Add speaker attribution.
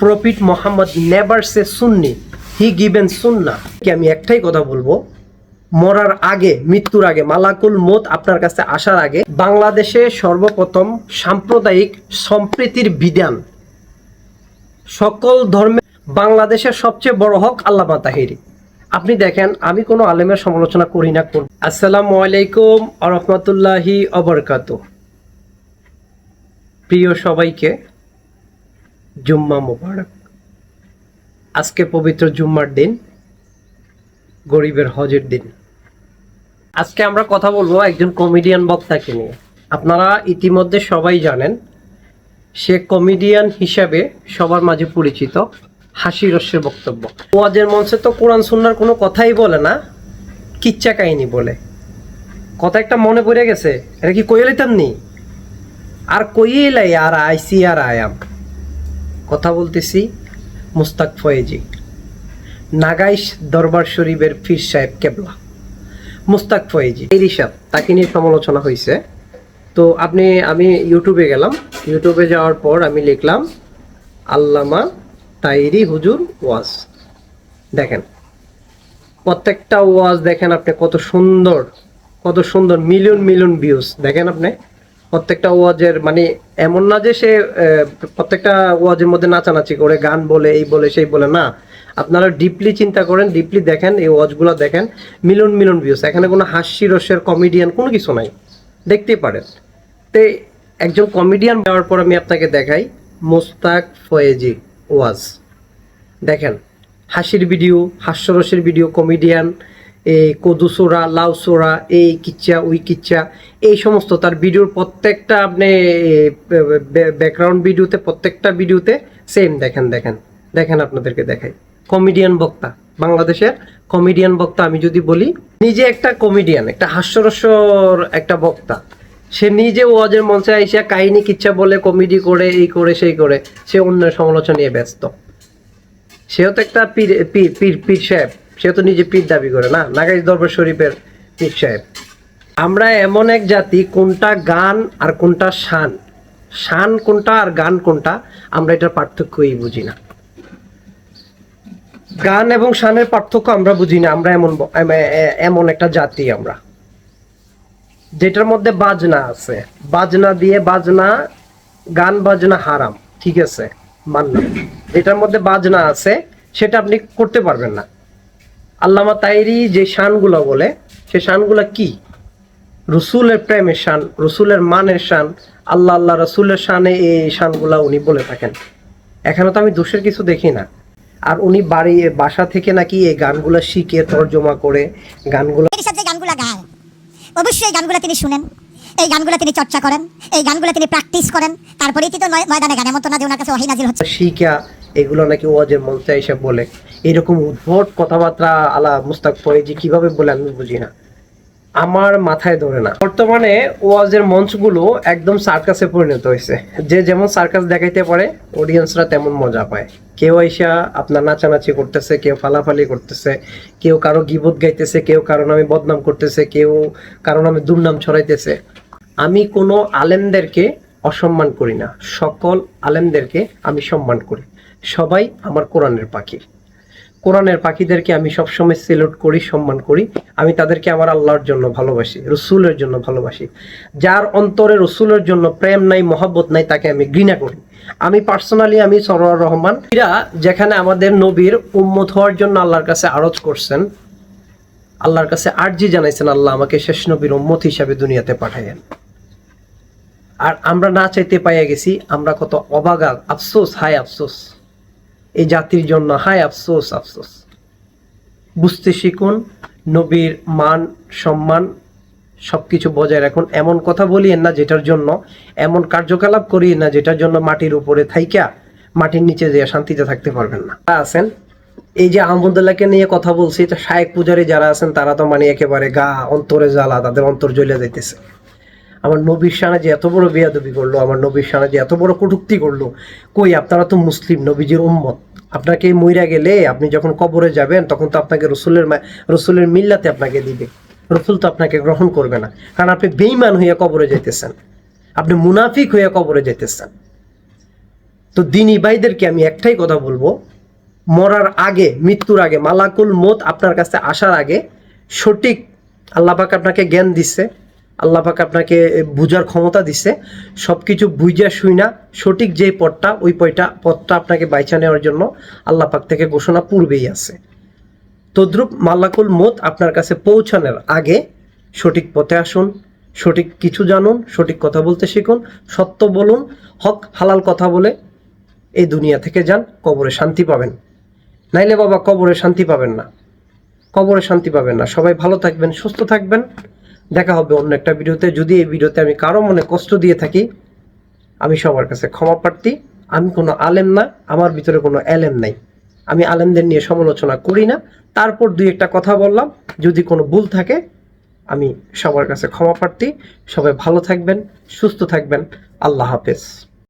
Speaker 1: Prophet Muhammad never say Sunni he given Sunnah কি আমি একটাই কথা বলব? মরার আগে, মৃত্যুর আগে, মালাকুল মত আপনার কাছে আসার আগে বাংলাদেশে সর্বপ্রথম সাম্প্রদায়িক সম্প্রীতির বিধান সকল ধর্মে বাংলাদেশের সবচেয়ে বড় হক আল্লামা তাহিরি আপনি দেখেন, আমি কোনো আলেমের সমালোচনা করি না করব আসসালামু আলাইকুম আরহামতুল্লাহি অবরকাত। প্রিয় সবাইকে জুম্মা মোবারক। আজকে পবিত্র জুম্মার দিন, গরিবের হজের দিন। আজকে আমরা কথা বলব একজন কমেডিয়ান বক্তাকে নিয়ে। আপনারা ইতিমধ্যে সবাই জানেন, সে কমেডিয়ান হিসাবে সবার মাঝে পরিচিত হাসি রস্যের বক্তব্য। ওয়াজের মঞ্চে তো কোরআন সুন্নার কোনো কথাই বলে না, কিচ্ছা কাহিনী বলে। কথা একটা মনে পড়ে গেছে, এটা কি কইয়ে লিতাম নি? আর কইয়ে লাই আর আইসি আর আয়াম কথা বলতেছি মুস্তাক ফয়েজি। নাগাইশ দরবার শরীফের ফির সাহেব কেবলা। মুস্তাক ফয়েজি, এই রিসাব, তাকে নিয়ে সমালোচনা হয়েছে তো আপনি, আমি ইউটিউবে গেলাম। ইউটিউবে যাওয়ার পর আমি লিখলাম, আল্লামা তাইরি হুজুর ওয়াজ। দেখেন, প্রত্যেকটা ওয়াজ দেখেন আপনি কত সুন্দর কত সুন্দর, মিলিয়ন মিলিয়ন ভিউজ দেখেন আপনি প্রত্যেকটা ওয়াজের মানে এমন না যে সে প্রত্যেকটা ওয়াজের মধ্যে নাচানাচি করে, গান বলে, এই বলে, সেই বলে, না। আপনারা ডিপলি চিন্তা করেন ডিপলি দেখেন, এই ওয়াজগুলো দেখেন, মিলন মিলন ভিউজ এখানে কোনো হাস্যি, রসের কমেডিয়ান কোনো কিছু নাই। দেখতেই পারেন। তে, একজন কমেডিয়ান যাওয়ার পর আমি আপনাকে দেখাই, মোস্তাক ফয়েজি ওয়াজ। দেখেন, হাসির ভিডিও হাস্যরসের ভিডিও কমেডিয়ান কদুসোরা লাউসোরা এই কিচ্ছা, উই কিচ্ছা, এই সমস্ত তার ভিডিওর প্রত্যেকটা আপনি ব্যাকগ্রাউন্ড ভিডিওতে, প্রত্যেকটা ভিডিওতে সেম দেখেন দেখেন দেখেন আপনাদেরকে দেখাই। কমেডিয়ান বক্তা, বাংলাদেশের কমেডিয়ান বক্তা আমি যদি বলি, নিজে একটা কমেডিয়ান একটা হাস্যরস্যর একটা বক্তা। সে নিজে ওয়াজের মঞ্চে আইসা কাহিনী কিচ্ছা বলে কমেডি করে, এই করে, সেই করে, সে অন্যের সমালোচনা নিয়ে ব্যস্ত। সেও তো একটা পীর পীর পীর সাহেব। সেও তো নিজে পীর দাবি করে, না? নাগাইজ দরবার শরীফের পীর সাহেব। আমরা এমন এক জাতি, কোনটা গান আর কোনটা শান। শান কোনটা আর গান কোনটা, আমরা এটার পার্থক্যই বুঝি না। গান এবং শানের পার্থক্য আমরা বুঝি না, আমরা এমন এমন একটা জাতি আমরা। যেটার মধ্যে বাজনা আছে। বাজনা দিয়ে বাজনা, গান বাজনা হারাম, ঠিক আছে? মানলাম। যেটার মধ্যে বাজনা আছে, সেটা আপনি করতে পারবেন না। আল্লামা তাইরি যে শানগুলো বলে সে শানগুলো কি? রসুলের প্রেমের শান রসুলের মানের শান আল্লাহ আল্লাহ রসুলের শানে এই শানগুলা উনি বলে থাকেন। এখানে তো আমি দোষের কিছু দেখি না। আর উনি বাড়ি বাসা থেকে নাকি এই গানগুলো শিখে তর্জমা করে গানগুলো
Speaker 2: গানগুলো গায় অবশ্যই গানগুলো তিনি শুনেন। এই গানগুলো তিনি চর্চা করেন। এই গানগুলো তিনি প্র্যাকটিস করেন। তারপরেই তো ময়দানে গান এমন তো না যে ওনার কাছে ওয়াহি নাজিল হচ্ছে।
Speaker 1: শিখা এগুলো নাকি ওয়াজের মঞ্চে এসে বলে। এরকম উদ্ভট কথাবার্তা আলা মুস্তাক ফয়েজি কীভাবে বলে আমি বুঝি না। আমার মাথায় ধরে না। বর্তমানে ওয়াজের মঞ্চগুলো একদম সার্কাসে পরিণত হয়েছে। যে যেমন সার্কাস দেখাইতে পারে অডিয়েন্সরা তেমন মজা পায়। কেউ আইসা আপনার নাচানাচি করতেছে, কেউ ফালাফালি করতেছে, কেউ কারও গিবত গাইতেছে, কেউ কারও নামে বদনাম করতেছে, কেউ কারও নামে দুর্নাম ছড়াইতেছে। আমি কোনো আলেমদেরকে অসম্মান করি না। সকল আলেমদেরকে আমি সম্মান করি। সবাই আমার কোরআনের পাখি। কোরআনের পাখিদেরকে আমি সবসময় সেলুট করি, সম্মান করি। আমি তাদেরকে আমার আল্লাহর জন্য ভালোবাসি, রসুলের জন্য ভালোবাসি। যার অন্তরে রসুলের জন্য প্রেম নাই, মহব্বত নাই, তাকে আমি ঘৃণা করি। আমি পার্সোনালি আমি সরোয়ার রহমান। এরা যেখানে আমাদের নবীর উম্মত হওয়ার জন্য আল্লাহর কাছে আরজ করছেন, আল্লাহর কাছে আর্জি জানাইছেন, আল্লাহ আমাকে শেষ নবীর উম্মত হিসাবে দুনিয়াতে পাঠাইয়েন। আর আমরা না চাইতে পাইয়া গেছি, আমরা কত অবাগা, আফসোস, হায় আফসোস। এই জাতির জন্য হায় আফসোস আফসোস। বুঝতে শিখুন, নবীর মান, সম্মান সবকিছু বজায় রাখুন। এমন কথা বলিয়েন না যেটার জন্য, এমন কার্যকলাপ করিয়েন না যেটার জন্য মাটির উপরে থাইকা, মাটির নিচে যে শান্তিতে থাকতে পারবেন না। আছেন, এই যে আহমদুল্লাহকে নিয়ে কথা বলছি, এটা শায়েক পূজারি যারা আছেন, তারা তো মানে একেবারে গা অন্তরে জ্বালা, তাদের অন্তর জ্বলে যাইতেছে। আমার নবীর সানে যে এত বড় বেয়াদবি করল, আমার নবীর সানে যে এত বড় কটুক্তি করল, কই আপনারা তো মুসলিম নবীজির উম্মত। আপনাকে মইরা গেলে, আপনি যখন কবরে যাবেন, তখন তো আপনাকে রসুলের রসুলের মিল্লাতে আপনাকে দিবে। রসুল তো আপনাকে গ্রহণ করবে না। কারণ আপনি বেইমান হইয়া কবরে যাইতেছেন। আপনি মুনাফিক হইয়া কবরে যাইতেছেন। তো দিনী ভাইদেরকে আমি একটাই কথা বলব, মরার আগে, মৃত্যুর আগে, মালাকুল মত আপনার কাছে আসার আগে সঠিক আল্লাহ পাক আপনাকে জ্ঞান দিচ্ছে আল্লাহ পাক আপনাকে বুঝার ক্ষমতা দিছে। সব কিছু বুঝা শুই না সঠিক যে পথটা, ওই পয়টা, পথটা আপনাকে বাইচা নেওয়ার জন্য আল্লাহ পাক থেকে ঘোষণা পূর্বেই আছে। তদ্রুপ মাল্লাকুল মত আপনার কাছে পৌঁছানোর আগে সঠিক পথে আসুন, সঠিক কিছু জানুন, সঠিক কথা বলতে শিখুন, সত্য বলুন, হক হালাল কথা বলে এই দুনিয়া থেকে যান, কবরে শান্তি পাবেন। নাইলে বাবা কবরে শান্তি পাবেন না। কবরে শান্তি পাবেন না। সবাই ভালো থাকবেন, সুস্থ থাকবেন। দেখা হবে অন্য একটা ভিডিওতে। যদি এই ভিডিওতে আমি কারও মনে কষ্ট দিয়ে থাকি, আমি সবার কাছে ক্ষমা প্রার্থী। আমি কোনো আলেম না, আমার ভিতরে কোনো অ্যালেম নাই। আমি আলেমদের নিয়ে সমালোচনা করি না। তারপর দুই একটা কথা বললাম, যদি কোনো ভুল থাকে, আমি সবার কাছে ক্ষমা প্রার্থী। সবাই ভালো থাকবেন, সুস্থ থাকবেন। আল্লাহ হাফেজ।